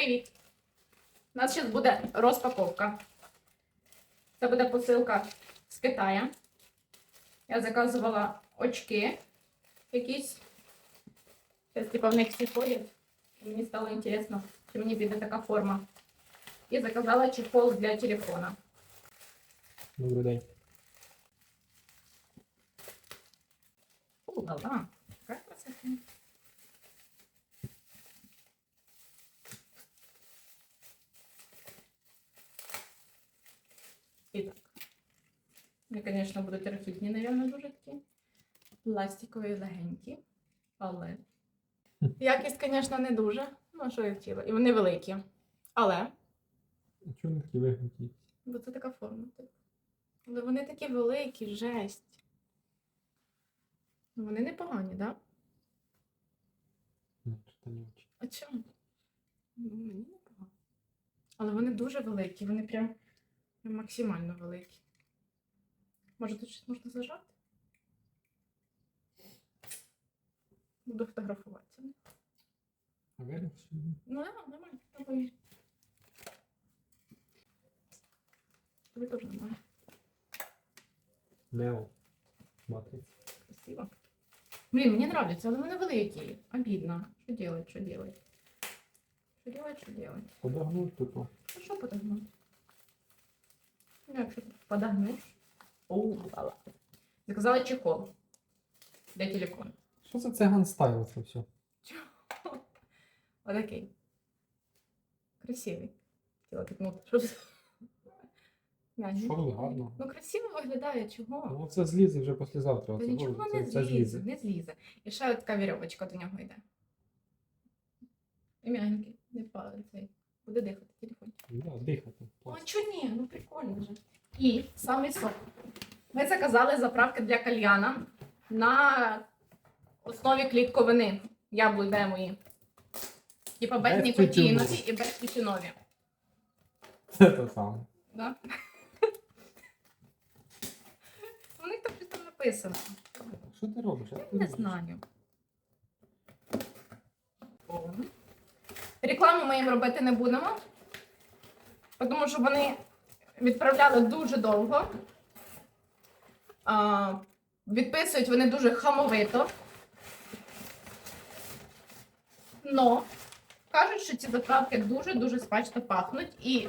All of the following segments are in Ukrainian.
Привіт! У нас зараз буде розпаковка. Це буде посилка з Китаю. Я заказувала очки якісь. Зараз, типа, в них всі ходять. І Мені стало інтересно, чи мені піде така форма. І заказала чехол для телефона. Добрий день. Ула-ла. Какая красота. Итак. Вони, звісно, будуть рахітні, мабуть, дуже такі. Пластикові легенькі. Але. Якість, звісно, не дуже. Ну, що я хотіла. І вони великі. Але. А чого вони такі вигнуті? Бо це така форма. Але вони такі великі, жесть. Ну, Вони непогані, так? Да? Ну. А чому? Ну, мені не погано. Але вони дуже великі, вони прям максимально великі. Може, тут щось можна зажати? Буду фотографуватися. А? Ну, да, нормально. Нормально. Тобі теж нормально. Нео. Матриця. Красиво. Блин, мне нравится, але вони великі. Обидно. Що делать, що делать? Що делать, що делать? Подогнуть тупо. Ну що подогнути? Ну, якщо лала. Заказала чехол для телефону. Що за циган стайл це все? Отакий. Красивий. Хотіла пікнути. Що це? Гарно. Ну красиво виглядає, чого? Ну це злізе вже післязавтра. Та нічого це, не це злізе, не злізе. І ще така вірьовочка до нього йде. І м'ягенький, не цей. Буде дихати телефон. Да, дихати. Ну, а чого ні? Ну прикольно же. І самий сок. Ми заказали заправки для кальяна на основі клітковини. Яблук мої. Типа без тютюнові. і без тютюнові. Це те саме. Да? У них там щось там написано. Що ти робиш? Ти Не знаю. Рекламу ми їм робити не будемо, тому що вони відправляли дуже довго. Відписують вони дуже хамовито. Но кажуть, що ці заправки дуже-дуже смачно пахнуть, і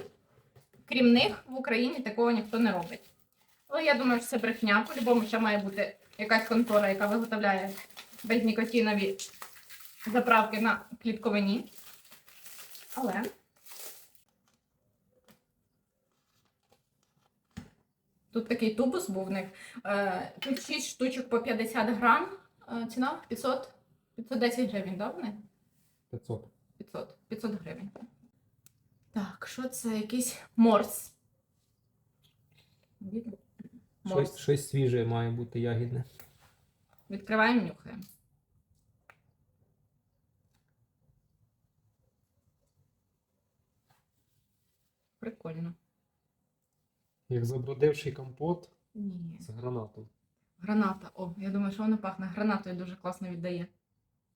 крім них в Україні такого ніхто не робить. Але я думаю, що це брехня. По-любому ще має бути якась контора, яка виготовляє безнікотинові заправки на клітковині. Але тут такий тубус був в них. Е, Тут 6 штучок по 50 грам. Е, Ціна 500, 510 гривень, да, вони? 500. 500, 500 гривень. Так, що це? Якийсь морс. Морс. Щось, щось свіже має бути ягідне. Відкриваємо, нюхаємо. Прикольно. Як забродивший компот Ні. з гранатом. Граната. О, я думаю, що воно пахне. Гранатою дуже класно віддає.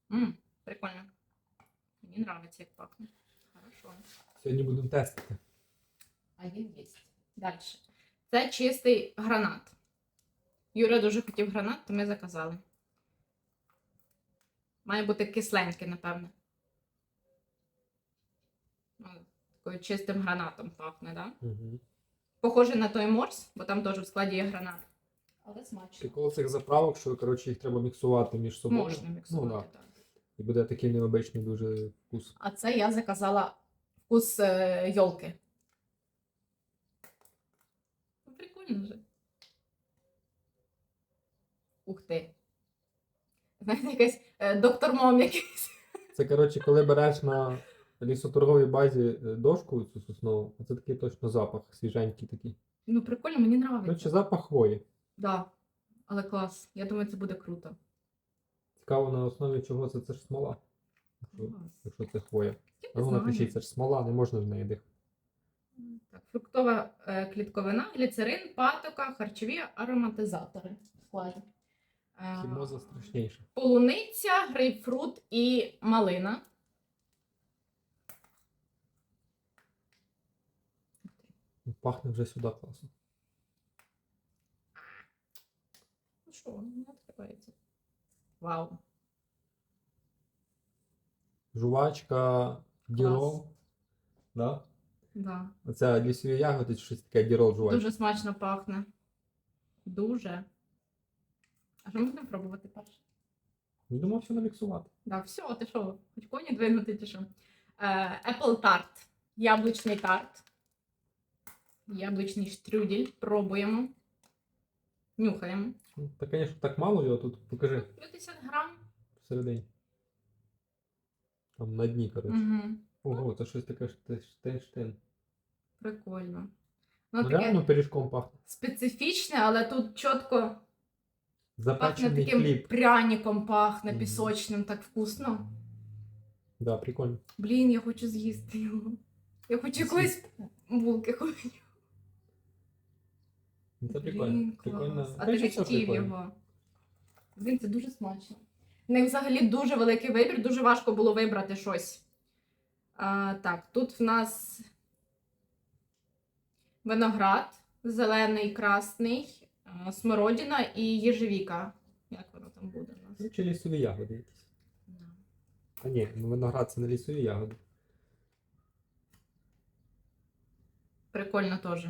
Мм, прикольно. Мені подобається, як пахне. Хорошо. Сьогодні будемо тестити. Один є. Далі. Це чистий гранат. Юра дуже хотів гранат, то ми заказали. Має бути кисленький, напевне. Ну, Такою чистим гранатом пахне, так? Да? Угу. Похоже на той морс, бо там теж в складі є гранат. Але смачно. Прикол цих заправок, що коротше, їх треба міксувати між собою. Можна міксувати, Ну, да. так. І буде такий необичний дуже вкус. А це я заказала вкус е, йолки. Ну, Прикольно же. Ух ти. Знаєте, якийсь е, доктор мом якийсь. Це, коротше, коли береш на лісоторговій базі е, дошку цю соснову, а це такий точно запах, свіженький такий. Ну, прикольно, мені подобається. запах хвої. Да. Але клас. Я думаю, це буде круто. Цікаво, на основі чого це, це ж смола. Клас. якщо це хвоя. Я А ну напишіть, це ж смола, не можна в неї дихати. Так, фруктова е, клітковина, гліцерин, патока, харчові ароматизатори в складі. Е, Хімоза страшніша. полуниця, грейпфрут і малина. Пахне вже сюди класно. Ну що, не відкривається. Вау. Жувачка, дірол. Да? Да. Оце лісові ягоди, чи щось таке дірол жувачка. Дуже смачно пахне. Дуже. А що ми будемо пробувати перше? Думав, все наміксувати. Да, все, ти що, хоч коні двинути чи що? Е, Apple Tart. Яблучний тарт. Яблучний штрюдель. Пробуємо. Нюхаємо. Ну, Та, звісно, так мало його тут. Покажи 50 грам. всередині. Там на дні, коротше. Угу. Ого, це щось таке штин-штин. Прикольно. Ну, Ну, таке реально пиріжком пахне. специфічне, але тут чітко пахне Запечений таким хліб. пряником, пахне Мгм. пісочним, так вкусно. Да, прикольно. Блін, я хочу з'їсти його. Я хочу якоїсь булки хочу. Ну, Це Блін, прикольно. клас. Прикольно. А ти все хотів прикольно. його. Блін, це дуже смачно. В них взагалі дуже великий вибір, дуже важко було вибрати щось. А, так, тут в нас виноград, зелений, красний, а, смородина і їжевіка. Як воно там буде у нас? Ну, чи лісові ягоди якісь. Да. А ні, ну виноград це не лісові ягоди. Прикольно теж.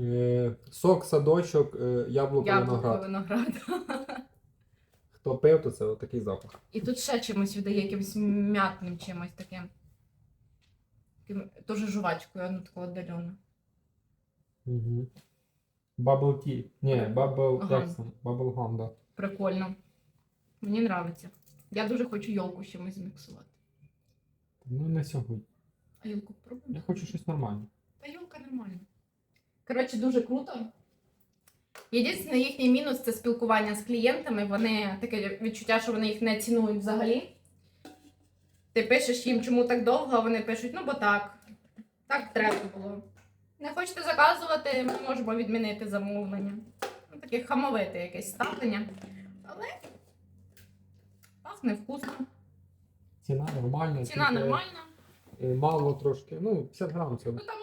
Е, сок, садочок, е, яблуко, Яблуко, виноград. виноград. Хто пив, то це отакий запах. І тут ще чимось віддає, якимось м'ятним чимось таким. Таким, Теж жувачкою, ну такого отдалено. Угу. Bubble tea. Ні, bubble Ага. Gum, да. Прикольно. Мені подобається. Я дуже хочу йолку з чимось зміксувати. Ну, не сьогодні. А йолку попробуємо? Я хочу щось нормальне. Та йолка нормальна. Коротше, дуже круто. Єдиний їхній мінус це спілкування з клієнтами. Вони таке відчуття, що вони їх не цінують взагалі. Ти пишеш їм, чому так довго, а вони пишуть, ну бо так. Так треба було. Не хочете заказувати, ми можемо відмінити замовлення. Ну, таке хамовите якесь ставлення. Але пахне вкусно. Ціна нормальна. Ціна тільки, нормальна. е, Мало трошки. Ну, 50 грам це. Ну там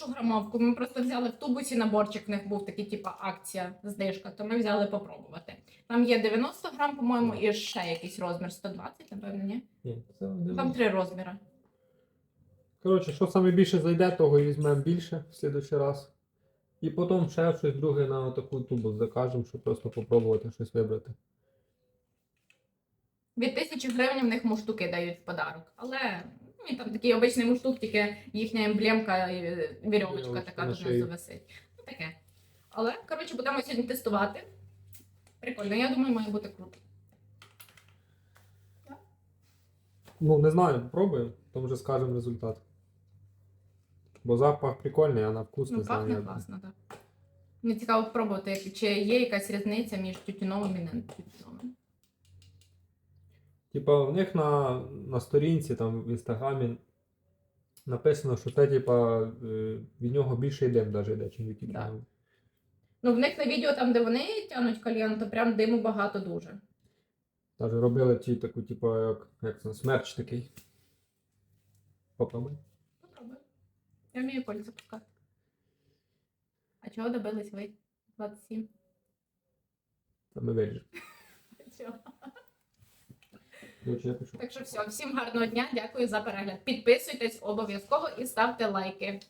більшу грамовку. Ми просто взяли в тубусі наборчик, в них був такий, типу, акція, знижка, то ми взяли попробувати. Там є 90 грам, по-моєму, і ще якийсь розмір 120, напевно, ні? Ні, це Там три розміри. Коротше, що саме більше зайде, того і візьмемо більше в слідуючий раз. І потім ще щось друге на таку тубу закажемо, щоб просто попробувати щось вибрати. Від тисячі гривень в них муштуки дають в подарок. Але ну, і там такий обичний муштук, тільки їхня емблемка і е, вірьовочка така на донизу шиї. висить. Ну таке. Але, коротше, будемо сьогодні тестувати. Прикольно, я думаю, має бути круто. Ну, не знаю, попробуємо, потім вже скажемо результат. Бо запах прикольний, а на вкус Ну, не знаю. пахне як. класно, так. Мені цікаво спробувати, як- чи є якась різниця між тютюновим і не тютюновим. Типа, в них на, на сторінці там в інстаграмі написано, що це, типа, е, від нього більший дим навіть йде, чим від Да. Ну, в них на відео, там, де вони тянуть кальян, то прям диму багато дуже. Навіть робили ті таку, типа, як, як це, смерч такий. Попробуй. Попробуй. Я вмію пальці запускати. А чого добились ви? 27. Та ми виріжемо. Чого? Так що все, всім гарного дня, дякую за перегляд. Підписуйтесь обов'язково і ставте лайки.